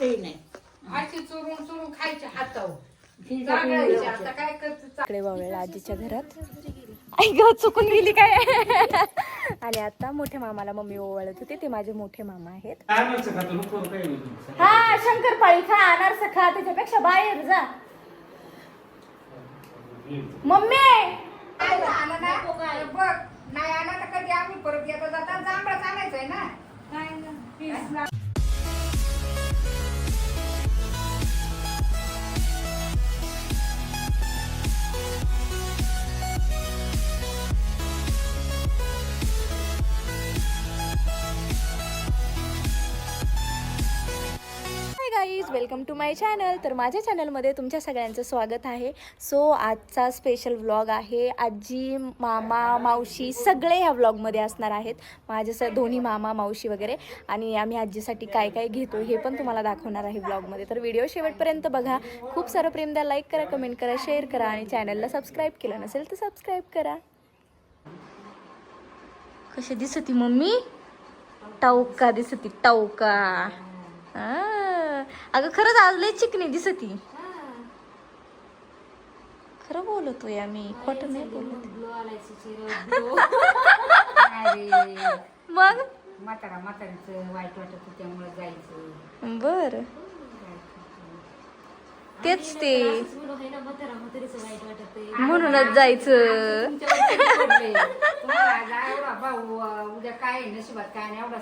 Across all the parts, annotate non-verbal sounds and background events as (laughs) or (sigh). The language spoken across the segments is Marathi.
ते नाही. अशी चुरून चुरून खायचे हातावर. ही जागायचे. आता काय करते? इकडे बावळेला आजीच्या घरात. आई ग चुकून गेली काय? आणि आता मोठ्या मामाला मम्मी ओवाळत होते. ते माझे मोठे मामा आहेत? हा शंकरपाळी खा अनारस खा त्याच्यापेक्षा बाहेर जा. मम्मी! काय आलं ना. तर बघ नाही आला तर कधी आम्ही परत येता. जाता जांभळाच आणायचंय ना. टू माय चॅनल तर माझ्या चॅनलमध्ये तुमच्या सगळ्यांचं स्वागत आहे. सो आजचा स्पेशल व्लॉग आहे. आजी मामा मावशी सगळे ह्या व्लॉगमध्ये असणार आहेत. माझे स दोन्ही मामा मावशी वगैरे. आणि आम्ही आजीसाठी काय काय घेतो हे पण तुम्हाला दाखवणार आहे व्लॉगमध्ये तर व्हिडिओ शेवटपर्यंत बघा. खूप सारं प्रेम द्या. लाईक करा कमेंट करा शेअर करा आणि चॅनलला सबस्क्राईब केलं नसेल तर सबस्क्राईब करा. कशी दिसती मम्मी? टाऊका दिसती टाऊका हां अगं खरंच आज लय चिकनी दिसती. खरं बोलतोय आम्ही खोटं नाही बोलत. (laughs) अरे. मग? म्हातारा म्हातारीचं वाईट वाटत त्यामुळे जायचं. बर तेच ते म्हणूनच जायचं तुम्हाला जा एवढा भाऊ अं, उद्या काय आहे नशिबात काय नाही एवढा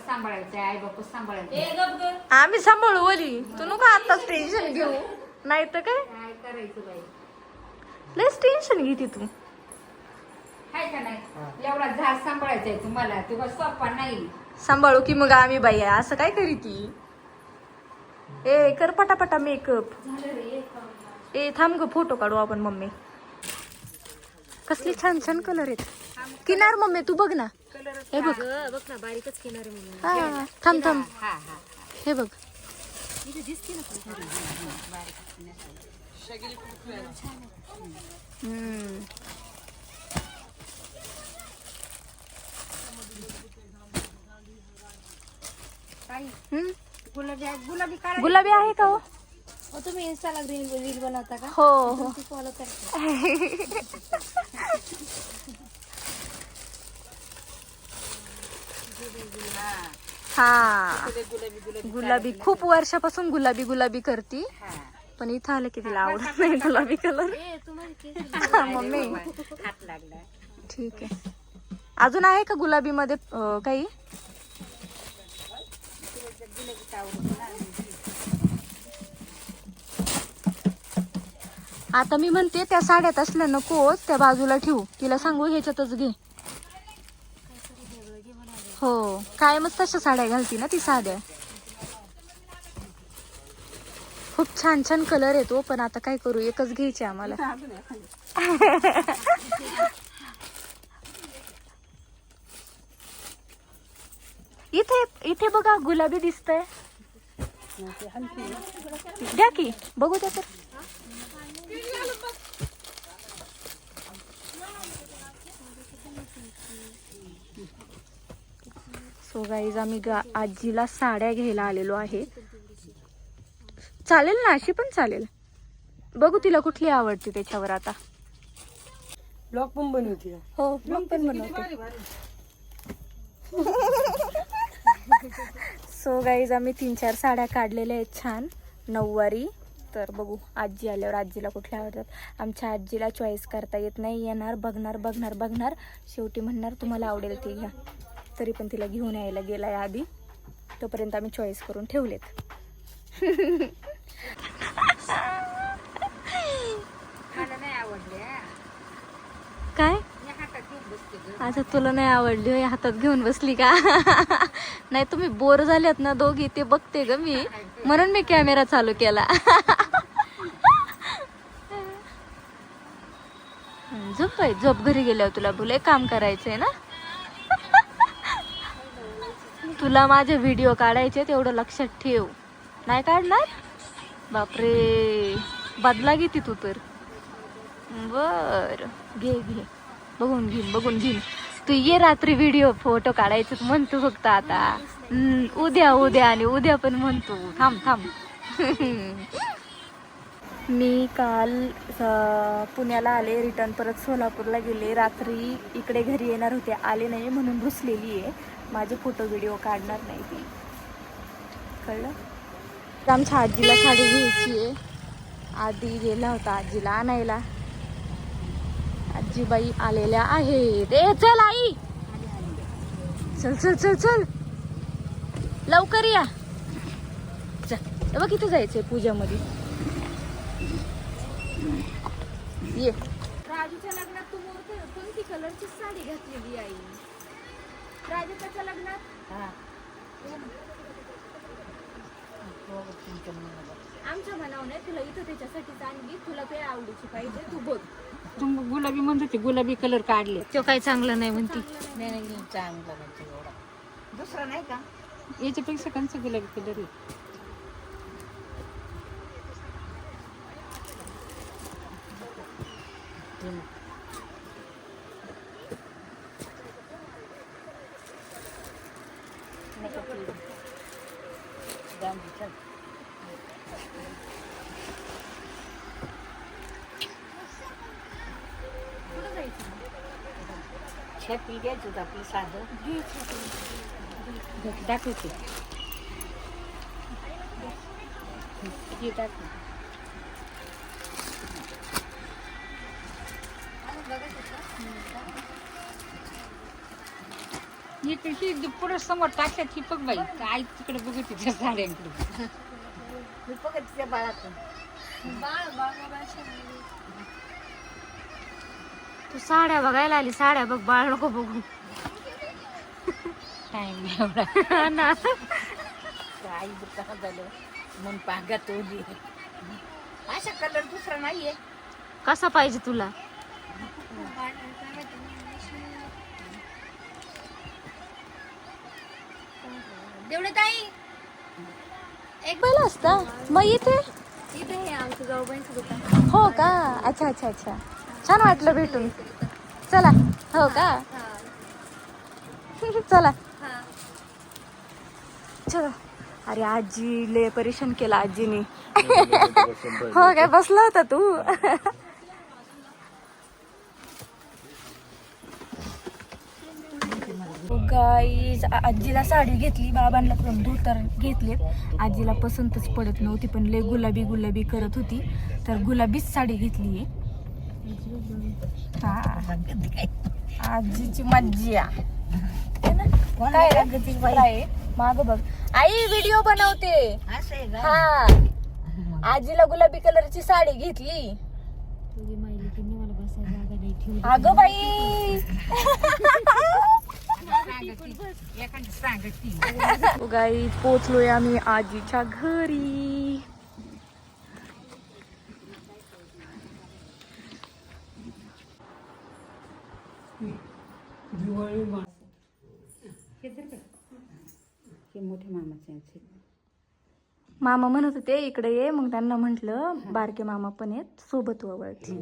सांभाळायचं आई बापच सांभाळायचं आम्ही सांभाळू वली. तू नको आताच टेन्शन घेऊ. नाही तर काय? करायचं बाई लयच टेन्शन घेते तू. हाय का नाही एवढा झाड सांभाळायचा आहे तुम्हाला. तुला सोप्पा नाही. सांभाळू की मग आम्ही बाई. असं काय करी ती ए कर पटापटा मेकअप ए थांब ग फोटो काढू आपण मम्मी. कसले छान छान कलर आहेत. किनार मम्मी तू बघ ना. हे बघ. हा थांब थांब. हे बघ. हम्म. ताई, हम्म. गुलाबी गुलाबी काढा गुलाबी आहे का हो? तुम्ही इंस्टाला रील रील बनवता का? हो. हो फॉलो करते हा. गुलाबी खूप वर्षापासून गुलाबी गुलाबी करती. पण इथं आलं की तिला आवडत नाही गुलाबी कलर (laughs) मम्मी. हात लागला. ठीक आहे. अजून आहे का गुलाबी मध्ये काही? आता मी म्हणते त्या साड्यात असल्या नकोच त्या बाजूला ठेवू. तिला सांगू ह्याच्यातच घे. हो कायमच तशा साड्या घालती ना ती साड्या. खूप छान छान कलर येतो हो, पण आता काय करू एकच घ्यायची आम्हाला. इथे इथे बघा गुलाबी दिसतंय. द्या की बघू द्या तर. सो गाईज आम्ही गा आजीला साड्या घ्यायला आलेलो आहे. चालेल ना अशी पण चालेल. बघू तिला कुठली आवडते त्याच्यावर आता. ब्लॉग पण बनवते. हो ब्लॉग पण बनवते. (laughs) सो गाईज आम्ही तीन चार साड्या काढलेल्या आहेत छान. नऊवारी. तर बघू आजी आल्यावर आजीला कुठल्या आवडतात? आमच्या आजीला चॉईस करता येत नाही. येणार बघणार बघणार बघणार. शेवटी म्हणणार तुम्हाला आवडेल ती घ्या. तरी पण तिला घेऊन यायला गेला आहे आधी. तोपर्यंत आम्ही चॉईस करून ठेवलेत (laughs) मला नाही आवडले हा. काय मी हातात घेऊन अच्छा आता तुला नाही आवडली होय, हातात घेऊन बसली का? (laughs) नाही तुम्ही बोर झाल्यात ना दोघी ते बघते ग मी. म्हणून मी कॅमेरा चालू केला. (laughs) झोप आहे झोप घरी गेल्यावर तुला बोले काम करायचंय ना? (laughs) तुला माझे व्हिडिओ काढायचे तेवढं लक्षात ठेव. नाही काढणार? बापरे बदला घेते तू तर. बर घे घे. बघून घेईन बघून घेईन. तू ये रात्री व्हिडिओ फोटो काढायचं म्हणतो फक्त आता. उद्या उद्या आणि उद्या पण म्हणतो. थांब थांब. (laughs) मी काल पुण्याला आले रिटर्न परत सोलापूरला गेले. रात्री इकडे घरी येणार होते. आले नाही म्हणून घुसलेली आहे. माझे फोटो व्हिडिओ काढणार नाही ती. कळलं? आमच्या आजीला साडी घ्यायची आहे. आधी गेला होता आजीला आणायला. आजीबाई आलेल्या आहेत. ए चल आई. चल चल चल चल. लवकर या. चल. बघ इथे जायचंय पूजामध्ये. ये. राजूच्या लग्नात तू मोर कोणती कलरची साडी घातलेली आई? राजूच्या लग्नात? आमच्या मनावर नाही तुला इथं त्याच्यासाठीच आणली तुला ते आवडीची पाहिजे तू बघ. तू गुलाबी म्हणत होती गुलाबी कलर काढले. तो काही चांगलं नाही म्हणती. नाही नाही चांगला नाही एवढा. दुसरा नाही का? याच्यापेक्षा कंच गुलाबी कलर आहे? छेपी घ्यायची होतं आपली साधं दाखवते हे दाखव ही पुढे समोर टाकल्यात ही बघ बाई आई तिकडे बघत त्या साड्यांकडे बघत त्या बाळातून तू साड्या बघायला आली साड्या बघ बाळ नको बघू. टाइम एवढा. (laughs) ना. आई दुकानात झालं मन पांगा तोडली. अशा कलर दुसरा नाहीये. कसा पाहिजे तुला? तेवढे ताई एक पहिला असता. मग इथे? इथे हे आमचं जाऊबाईंचं दुकान. हो का? अच्छा अच्छा अच्छा. छान वाटलं भेटून. चला. हो का? (laughs) चला. हा चलो. अरे आजी ले परेशान केला आजीने. (laughs) हो काय? बसला होता तू? हो गाईज आजीला साडी घेतली बाबांना पण धोतर घेतलेत. आजीला पसंतच पडत नव्हती पण लय गुलाबी गुलाबी करत होती. तर गुलाबीच साडी घेतली आहे हा. आजीची मज्जी. आहे ना? काय रे? माग बघ. आई व्हिडिओ बनवते. आहे हा. आजीला गुलाबी कलरची साडी घेतली. अगं बाई. (laughs) पोचलोय आम्ही आजीच्या घरी हे मोठे मामाचे यांचे. मामा म्हणत होते इकडे ये. मग त्यांना म्हंटल बारके मामा पण आहेत सोबत वळती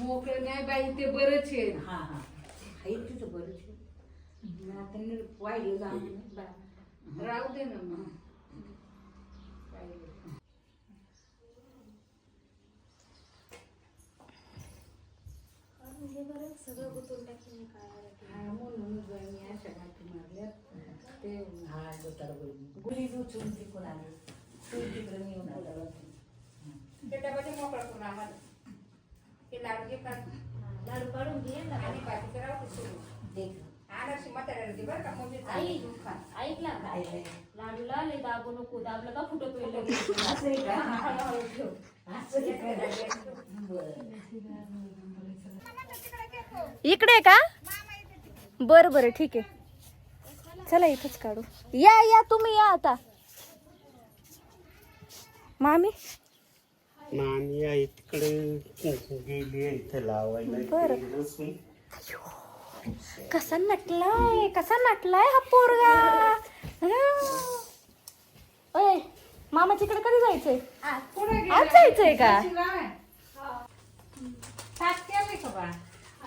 मोकळं नाही बाई ते बरंच आहे. हा हा. बरंच. आता जाऊ. राहू दे ना मग. हा डोक्याला गोळी. गोळी उचलून तिकडून आली. तू तिकडे नेऊन आला. ते डबाचे मोकळं करून आम्हाला ते लाडू घे काढ. लाडू काढून घे ना आणि बाकीचं राहू सोडून. देख. आणारशी म्हाताऱ्याला दे बरं का आई ऐकला का काय काय. लाडूला लय दाबू नको दाबलं का फुटत होईल लगेच. असं आहे का? हळूहळू ठेव असं आहे का? बरं. इकडे का? बर बर ठीक आहे. चला इथंच काढू. या या तुम्ही या आता. मामी? मामी तिकडे गेली इथं लावायला. बरं. कसा नटलाय कसा नटलाय हा पोरगा? हं. ओय मामा तिकडे कधी जायचंय? आज जायचंय का? का बा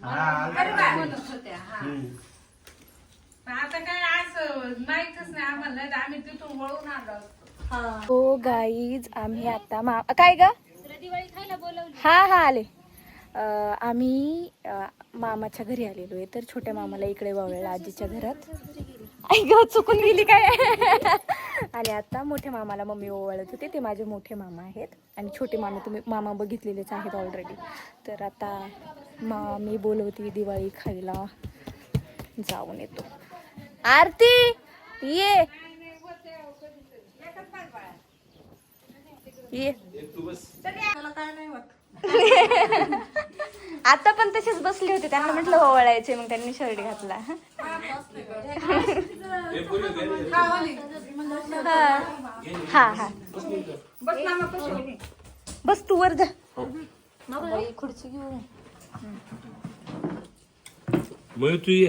म्हणत होत्या हा. हम्म. पण आता काय असं माहितच नाही आम्हाला नाही तर आम्ही तिथून वळून आलो असतो. हो. गाईज आम्ही आता मा काय ग? हा हा आले. अं, आम्ही अं, मामाच्या घरी आलेलो आहे तर छोट्या मामाला इकडे वळला आजीच्या घरात. आई ग चुकून गेली काय? आणि आता मोठ्या मामाला मम्मी ओवाळत होते ते माझे मोठे मामा आहेत. आणि छोटे मामे तुम्ही मामा बघितलेलेच आहेत ऑलरेडी तर आता मामी बोलवती दिवाळी खायला. जाऊन येतो. आरती ये. ये. (laughs) आता पण तसेच बसले होते. त्यांना म्हटलं ओवाळायचे मग त्यांनी शर्ट घातला. हा. हा बस तू वर जा. खुर्ची घेऊ मग तू ये.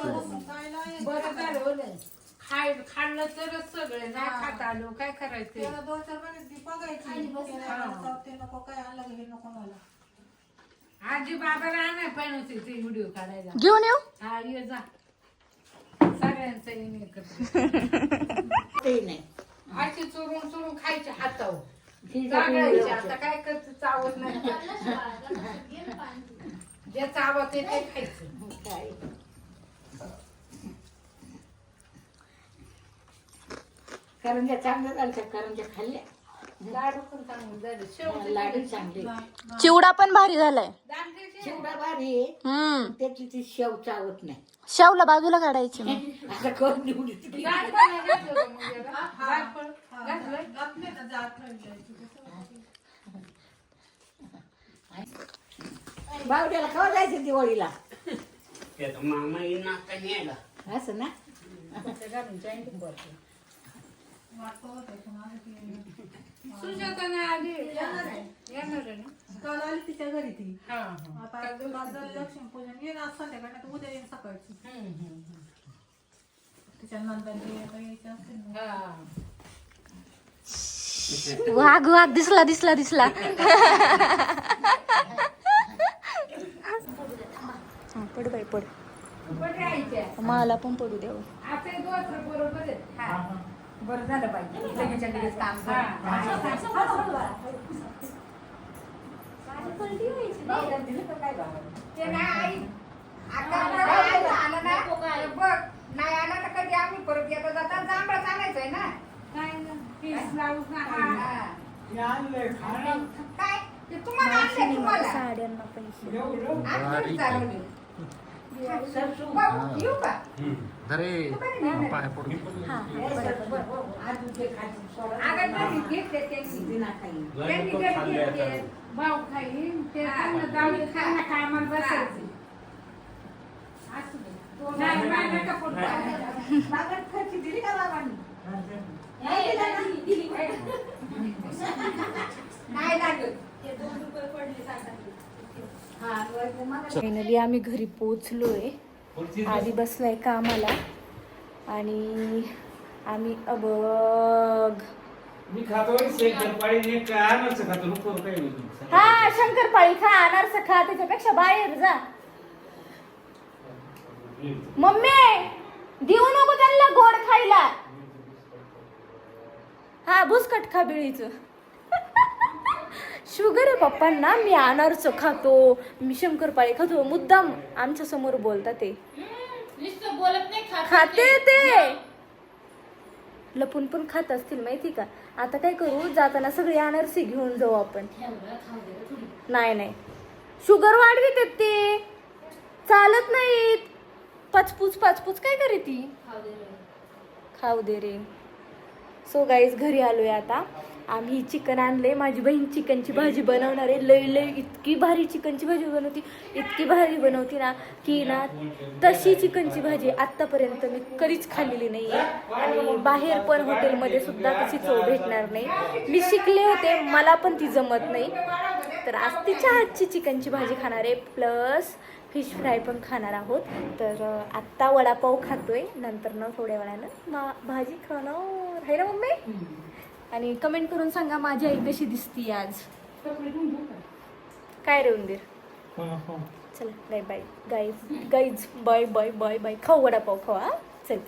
बरं झालं होलं. खाय खाल्लं तरच सगळे नाही खात आलो काय करायचं आजी बाबाला आणाय पण होती ती व्हिडिओ काढायला घेऊन येऊ? हा ये जा सगळ्यांचं एकत्र (laughs) अशी चुरून चुरून खायचे हातावर. आता काय करते चावत नाही. जे चावत आहे ते खायचं. करंज्या चांगल्या झाल्या करंज्या खाल्ल्या. लाडू पण चांगले झाले. शेवटी लाडू चांगले. चिवडा पण भारी झालाय. चिवडा भारी आहे हम्म. त्याची ती शेव चावत नाही. शावला बाजूला काढायची मग. आता कोण निवडी? बावड्याला केव्हा जायचं दिवाळीला? मामा येईन आता न्यायला. असं ना? सुजाता नाही आली. येणार आहे. येणार आहे ना? काल आली तिच्या घरी ती हा, हा. आता माझं लक्ष्मीपूजन येईन आज संध्याकाळी नाही तर उद्या येईन सकाळची हम्म, हम्म, तिच्या नंतर यायचं असेल ना. हा. वाघ वाघ दिसला दिसला दिसला हा, पड बाई पड कुठे राहायचे? मला पण पडू द्यावं आता हे दोन बरोबर आहेत. हा. बरं झालं पाहिजे लगेच काम हा. ते नाही आई आता नाही आलं ना तर बघ नाही आला तर कधी आम्ही परत येता जाता जांभळच आणायचंय ना काय ना, पीस लावून ना, हा. हा. काय ते तुम्हाला आणलंय तुम्हाला साड्यांना पैसे आम्ही चालवले बाबू, येऊ का अगं घरी घेतले त्यांनी. त्यांनी घरी घेतले. भाऊ खाईन ते त्यांना जाऊ दे, खायला काय आम्हाला बसायचं. असू दे. नाही, नाही, नका पडू. बागात खर्ची दिली का बाबांनी नाही लागत फायनली आम्ही घरी पोचलोय आधी बसलाय कामाला. आणि आम्ही अबग हा शंकरपाळी खा अनारस खा त्याच्यापेक्षा बाहेर जा. मम्मी देऊ नको त्यांना गोड खायला. हा बुसकट खा बिळीच. शुगर आहे पप्पांना मी अनारस खातो मी शंकरपाळी खातो मुद्दाम आमच्यासमोर बोलता ते. नुसतं बोलत नाही खात खाते ते. लपून पण खात असतील माहिती का? आता काय करू जाताना सगळी अनारसी घेऊन जाऊ आपण. नाही नाही. शुगर वाढवित ते. चालत नाहीत. पाचपूच पाचपूच काय करे ती? खाऊ दे रे. सो गाईज घरी आलो आहे आता. आम्ही चिकन आणलंय. माझी बहीण चिकनची भाजी बनवणार आहे. लय लय इतकी भारी चिकनची भाजी बनवती. इतकी भारी बनवती ना की ना तशी चिकनची भाजी आत्तापर्यंत मी कधीच खाल्लेली नाही आहे आणि बाहेर पण हॉटेलमध्ये सुद्धा तशी चव भेटणार नाही. मी शिकले होते मला पण ती जमत नाही. तर आज तिच्या हातची चिकनची भाजी खाणार आहे. प्लस फिश फ्राय पण खाणार आहोत. तर आत्ता वडापाव खातोय नंतर न थोड्या वेळानं मा भाजी खाणार. आहे ना मम्मी? आणि कमेंट करून सांगा माझी आई कशी दिसती आज. काय रे उंदीर? चला bye bye guys guys bye bye bye bye खाऊ वडापाव खाऊ हा? चल.